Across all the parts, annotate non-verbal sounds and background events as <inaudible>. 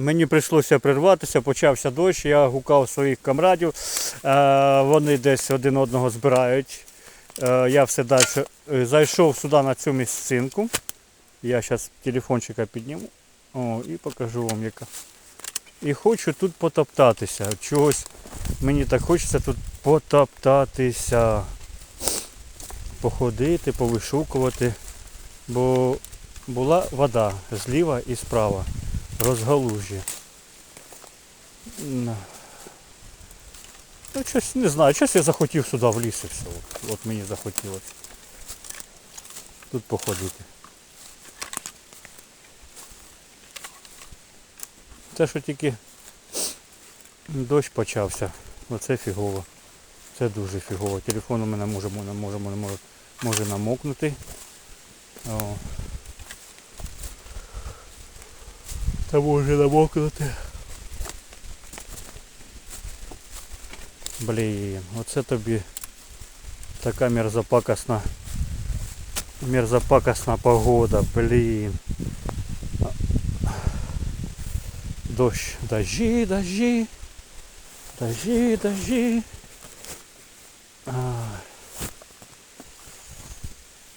Мені прийшлося прерватися, почався дощ, я гукав своїх камрадів, е, вони десь один одного збирають. Е, я все далі е, зайшов сюди на цю місцинку. Я зараз телефончика підніму о, і покажу вам яка. І хочу тут потоптатися. Чогось мені так хочеться тут потоптатися. Походити, повишукувати. Бо була вода зліва і справа. Розгалужжя. М. Ну, щось не знаю, щось я захотів сюди в ліс і все. От, от мені захотілося. Тут походити. Те, що тільки дощ почався, оце фігово. Це дуже фігово. Телефон у мене може, може, може, може намокнути. О. Та може намокнути. Блін, оце тобі така мерзопакосна мерзопакосна погода, блін. Дощ, дожди, дожди, дожди, дожди.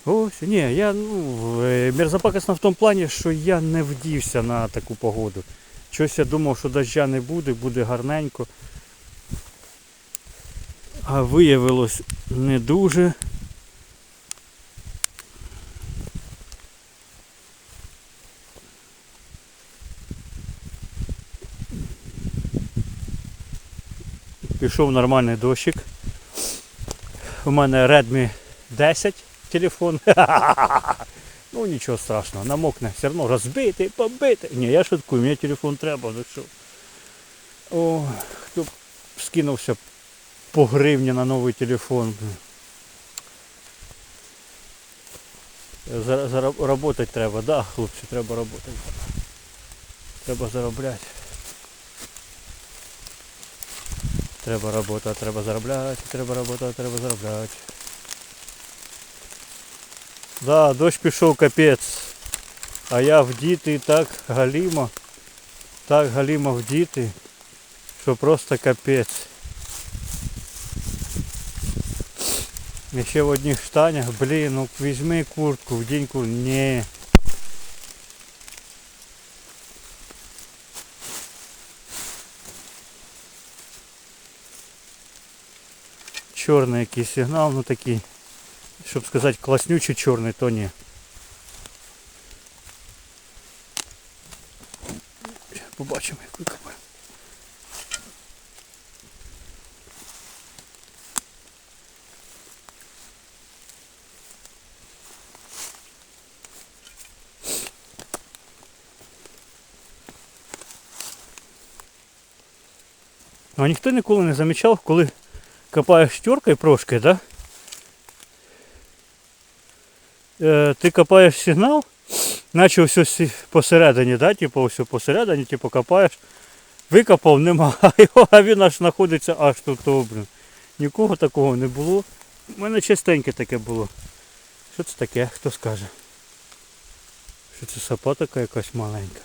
Ось, ні, я ну, е, мерзопакосно в тому плані, що я не вдівся на таку погоду. Щось я думав, що доща не буде, буде гарненько. А виявилось не дуже. Пішов нормальний дощик. У мене Redmi 10 телефон. <laughs> Ну нічого страшного, намокне, все одно розбитий, побитий. Ні, я шуткую, мені телефон треба, ну що. О, хто б скинувся по гривні на новий телефон. Зара- зара- Работать треба, да, хлопці, треба работати. Треба заробляти. Треба робота, треба заробляти, треба робота, треба заробляти. Да, дощ пішов капець. А я вдітий так галімо. Так галімо вдітий, що просто капець. Я ще в одних штанях, блін, ну візьми куртку, вдінь куртку. Ні. Чорний якийсь сигнал, ну такий, щоб сказати класнючий чорний, то ні. Щас Побачимо, як викопаємо. А ніхто ніколи не замічав, коли копаєш тёркою прошкою, да? Ти копаєш сигнал, наче ось посередині, да? Типу ось посередині, типу копаєш, викопав, нема, <laughs> а він аж знаходиться аж тут, блін. Нікого такого не було. У мене частеньке таке було. Що це таке? Хто скаже? Що це сапа така якась маленька?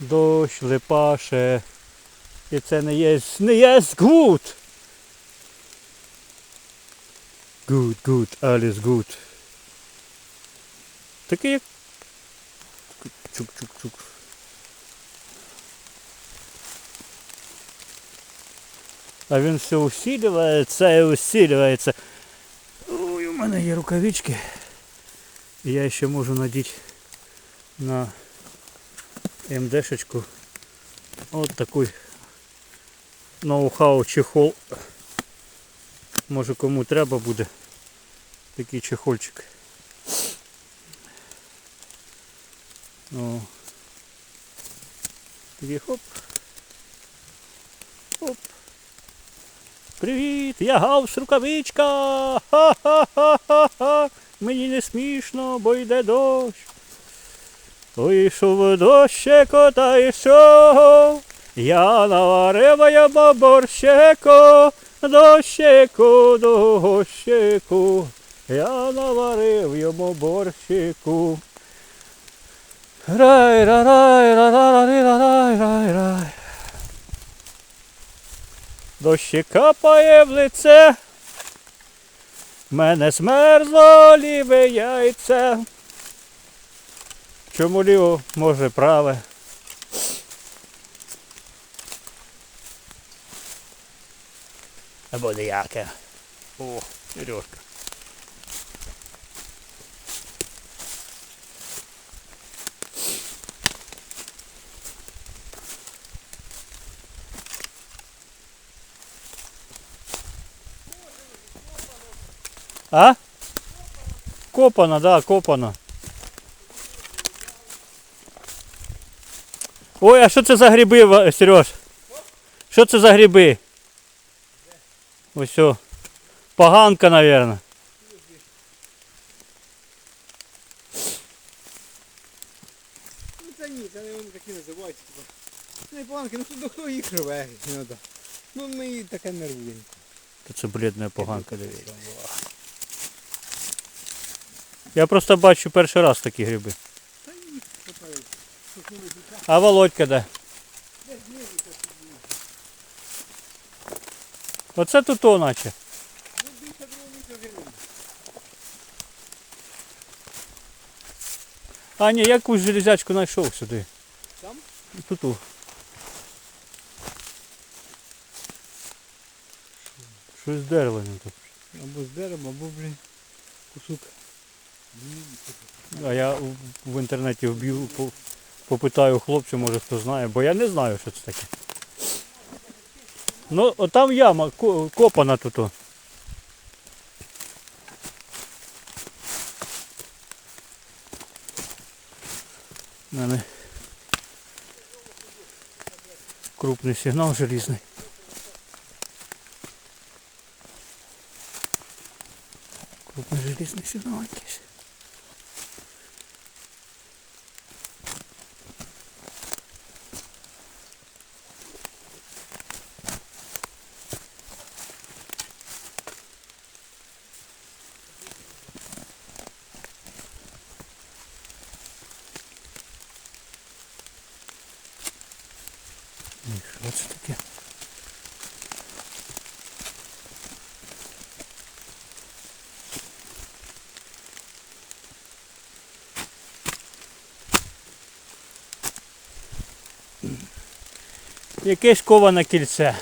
Дощ липаше. І це не є, не є good. Good, good, alles good. Такий як чук-чук-чук. А він все усилюється і усилюється. Ой, у мене є рукавички. І я ще можу надіти на МДшечку. От такий ноу-хау чехол. Може кому треба буде такий чехольчик. О. Такий хоп. Хоп. Привіт! Я гаус рукавичка! Ха-ха-ха-ха-ха! Мені не смішно, бо йде дощ. Вийшов дощико та йшов, я наварила я борщико, Дощику, дощику, я наварив йому борщику. Рай, ра, рай, ра, ра, ра, ри, рай, рай, рай. Дощик капає в лице. Мене смерзло ліве яйце. Чому ліво, може праве? Або ніяке. О, Сережка. А? Копано, да, копано. Ой, а що це за гриби, Сереж? Що це за гриби? Ось о. Поганка, наверное. Ну це ні, це не вони такі називаються. Типу. Не поганки, ну хто, хто їх живе, ну, ну ми її таке нервуємо. Та Це блідна поганка, дивіться. Я просто бачу перший раз такі гриби. Та життя. А Володька де? Оце тут то наче. А ні, я якусь железячку знайшов сюди. Там? Тут. Щось деревне тут. Або з дерева, або, блін, кусок. А я в- інтернеті вб'ю, по- попитаю хлопця, може хто знає, бо я не знаю, що це таке. Ну, там яма копана тут. У мене крупний сигнал желізний. Крупний желізний сигнал якийсь. Ні, Що це таке? Якесь коване кільце.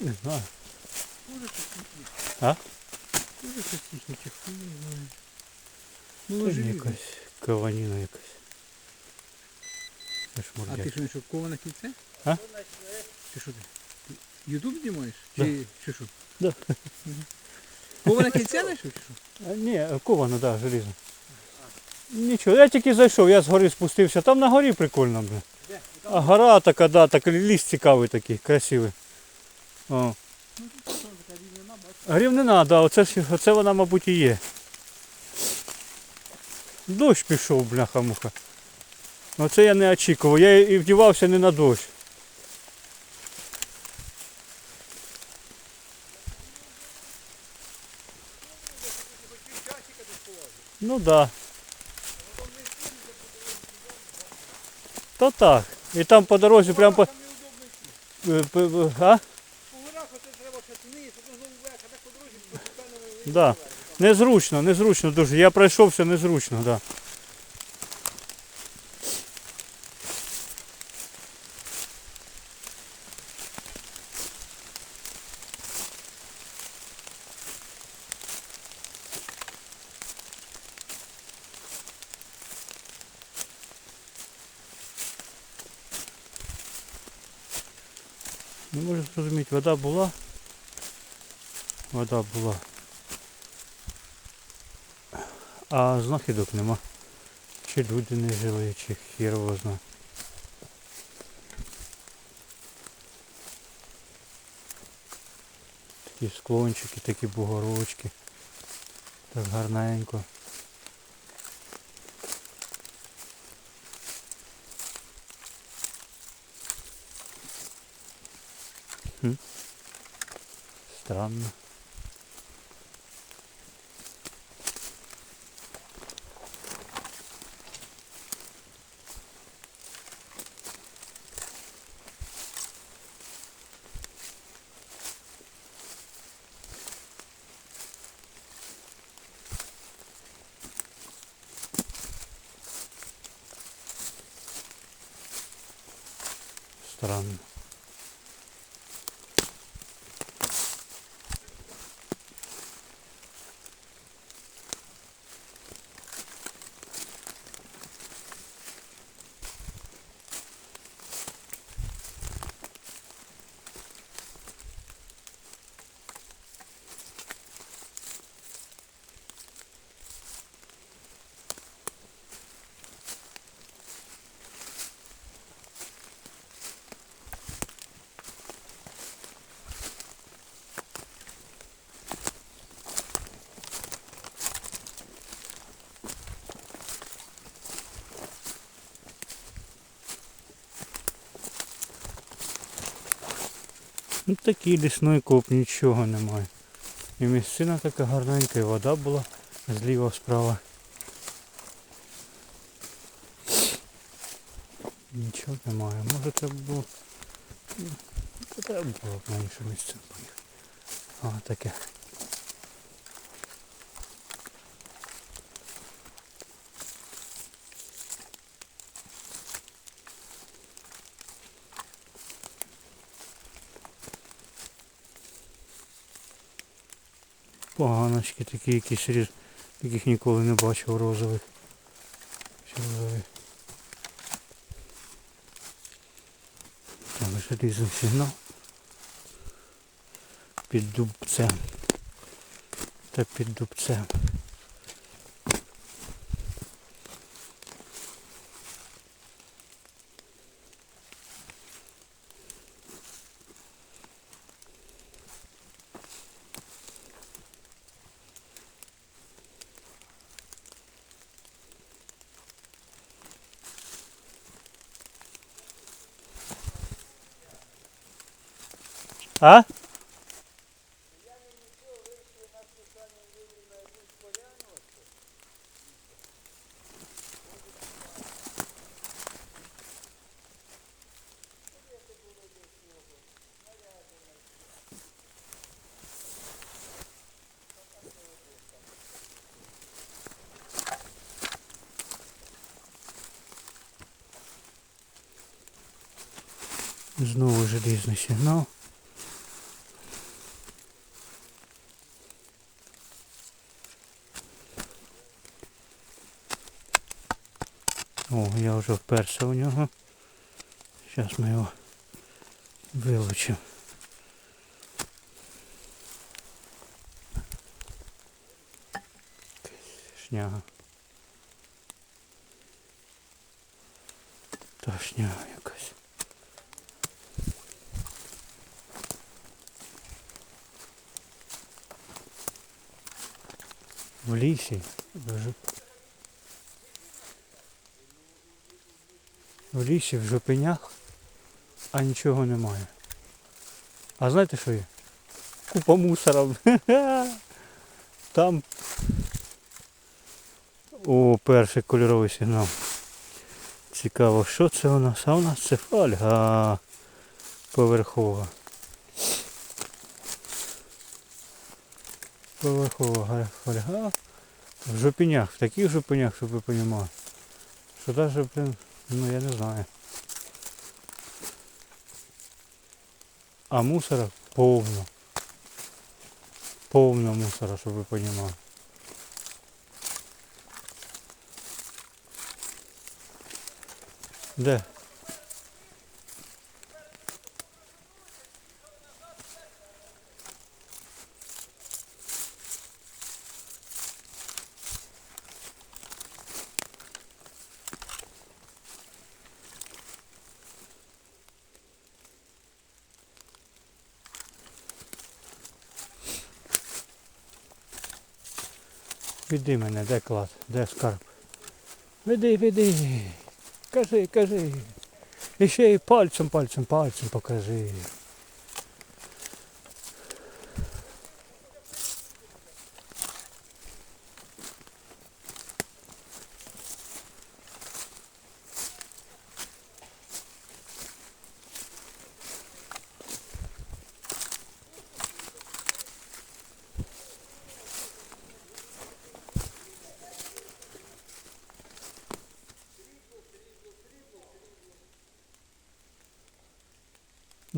Не знаю. А? Дуже щось їхнє хуй, не знаю. Це Ну, желізне. якась каваніна якась. Це ж А ти мордяк. що, не що, коване кільце? А? Чи що ти? Ютуб знімаєш? Да. Чи, чи що? Да. Коване кільце знайшов чи що? А, ні, ковано, так, да, желізно. Нічого, я тільки зайшов, я з гори спустився. Там на горі прикольно, бля. А гора така, да, так ліс цікавий такий, красивий. О. Рівнина, да, оце, оце вона, мабуть, і є. Дощ пішов, бляха-муха. Оце я не очікував. Я і вдівався не на дощ. Ну да. То так. І там по дорозі прямо по. е, А? По горах оце треба шатни, що то знову вверх, а так по дорозі по спеціальному Да. Незручно, незручно дуже. Я пройшовся незручно, да. Не можу зрозуміти, вода була. Вода була. А знахідок нема. Чи люди не жили, чи хір його зна. Такі склончики, такі бугорочки. Так гарненько. Странно. Странно. Ну такий лісний коп, нічого немає. І місцина така гарненька, і вода була зліва справа. Нічого немає. Може це було. ну, треба було б на місце поїхати. А таке. Поганочки такі якісь різ, яких ніколи не бачив розових. Ще Там Там різний сигнал. Під дубцем. Та під дубцем. А? Знову желізний сигнал. О, я у нього. Зараз ми його вилучимо. Шняга. Та шняга якась. В лісі. В лісі, в жопенях, а нічого немає. А знаєте що є? Купа мусора. <laughs> Там. О, перший кольоровий сигнал. Цікаво, що це у нас? А у нас це фольга поверхова. Поверхова га- фольга. В жопенях, в таких жопенях, щоб ви розуміли. Що навіть, блин, ну я не знаю. А мусора повно. Повно мусора, щоб ви розуміли. Де? Піди мене, де клад, де скарб. Веди, веди. Кажи, кажи. І ще й пальцем, пальцем, пальцем покажи.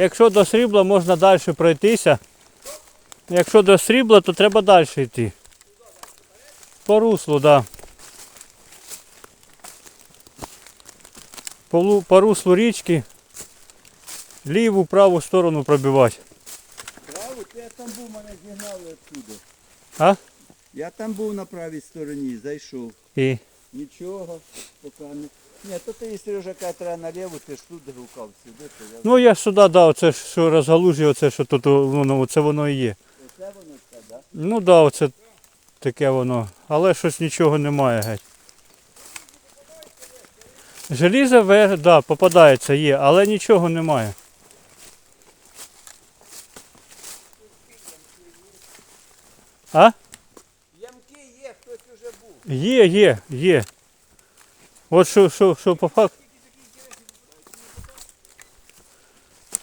якщо до срібла можна далі пройтися. Якщо до срібла, то треба далі йти. По руслу, так. Да. По, лу- по руслу річки ліву, праву сторону пробивати. Право, я там був, мене зігнали відсюди. А? Я там був на правій стороні, зайшов. І Нічого, поки не. Ні, то ти, Сережа, каже, треба наліво, ти ж тут гукав сюди, то я... Ну я ж сюди дав, оце що розгалужує, оце що тут воно, оце воно і є. Оце воно все, да? Ну так, да, оце таке воно. Але щось нічого немає геть. Желізо да, попадається, є, але нічого немає. А? Ямки є, хтось уже був. Є, є, є. От що, що, що по факту.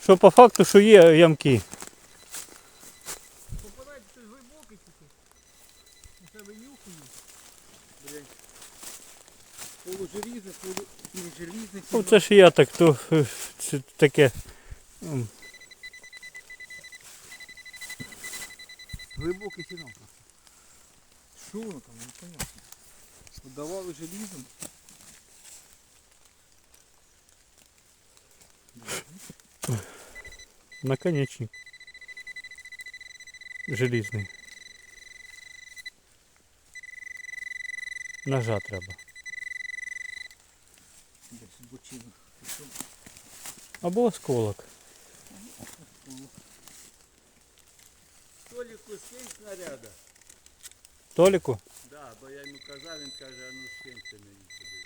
Що по факту, що є ямки. Попадайте, це глибокий тільки. Це винюхує. Блін. Полужелізне, полу... не желізне. Ну це ж я так, то це таке. Глибокий фінал просто. Що воно там, непонятно. Подавали желізом. Наконечник. Желізний. Ножа треба. Десь бочину. Пішов. Або осколок. Толіку скинь снаряда. Толіку? Да, бо я йому казав, він каже, а ну скиньте мені туди.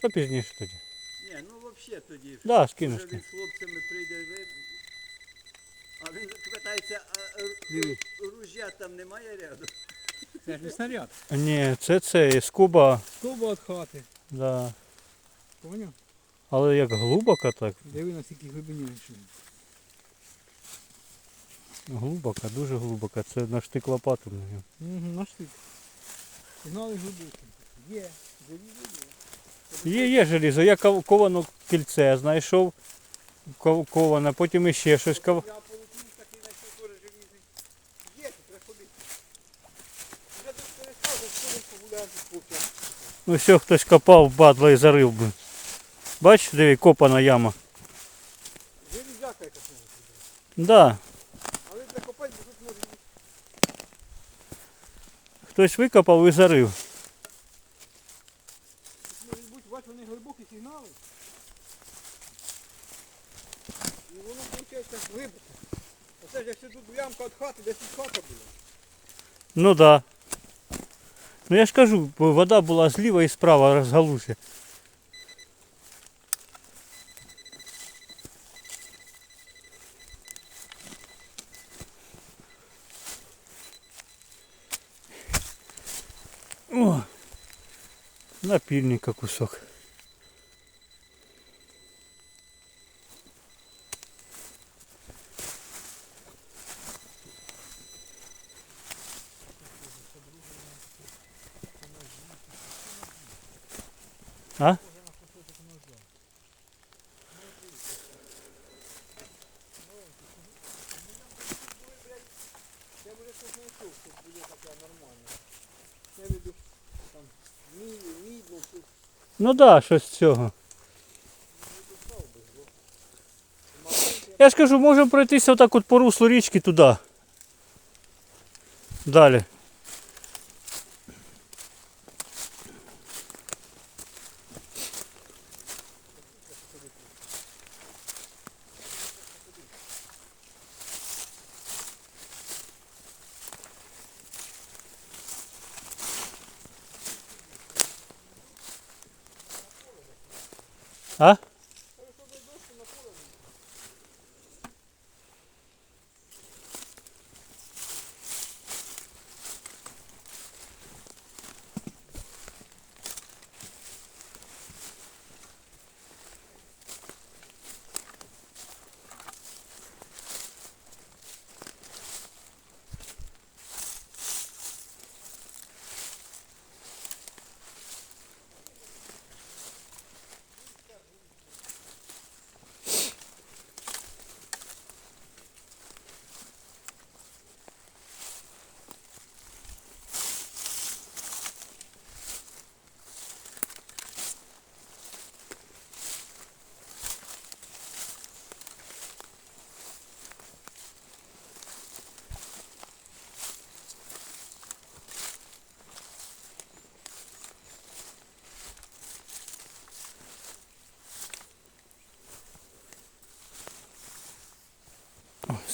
То пізніше тоді. Ні, ну взагалі тоді. Да, скину, Вже скину. він з хлопцями прийде, ви... А він питається, а Диви. ружя там немає ряду? Це ж не снаряд. Ні, це це скуба, Стовба від хати. да. Поняв? Але як глибоко так. Диви на скільки глибині він. Глибоко, дуже глибоко. Це на штик лопату. Угу, наш стик. Сигнали глибокі. Є, залізо є. Є, є желізо. Я ков- ковано кільце знайшов. Коване, потім іще щось хлопця. Ну все, хтось копав, бадла і зарив би. Бач, диви, копана яма. Железяка якась може. Да. Але треба копати, бо тут може. Хтось викопав і зарив. бач, вони глибокі сигнали. І воно виходить глибоко. Оце ж якщо тут ямка від хати, десь тут хата була. Ну да. Ну я ж кажу, бо вода була зліва і справа розгалужя. О, напильника кусок. А? Ну да, щось з цього. Я ж кажу, можемо пройтися отак от по руслу річки туди. Далі.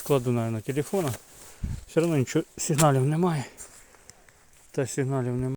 Складу, наверное, телефона. Все равно нічого сигналів немає. Та сигналів немає.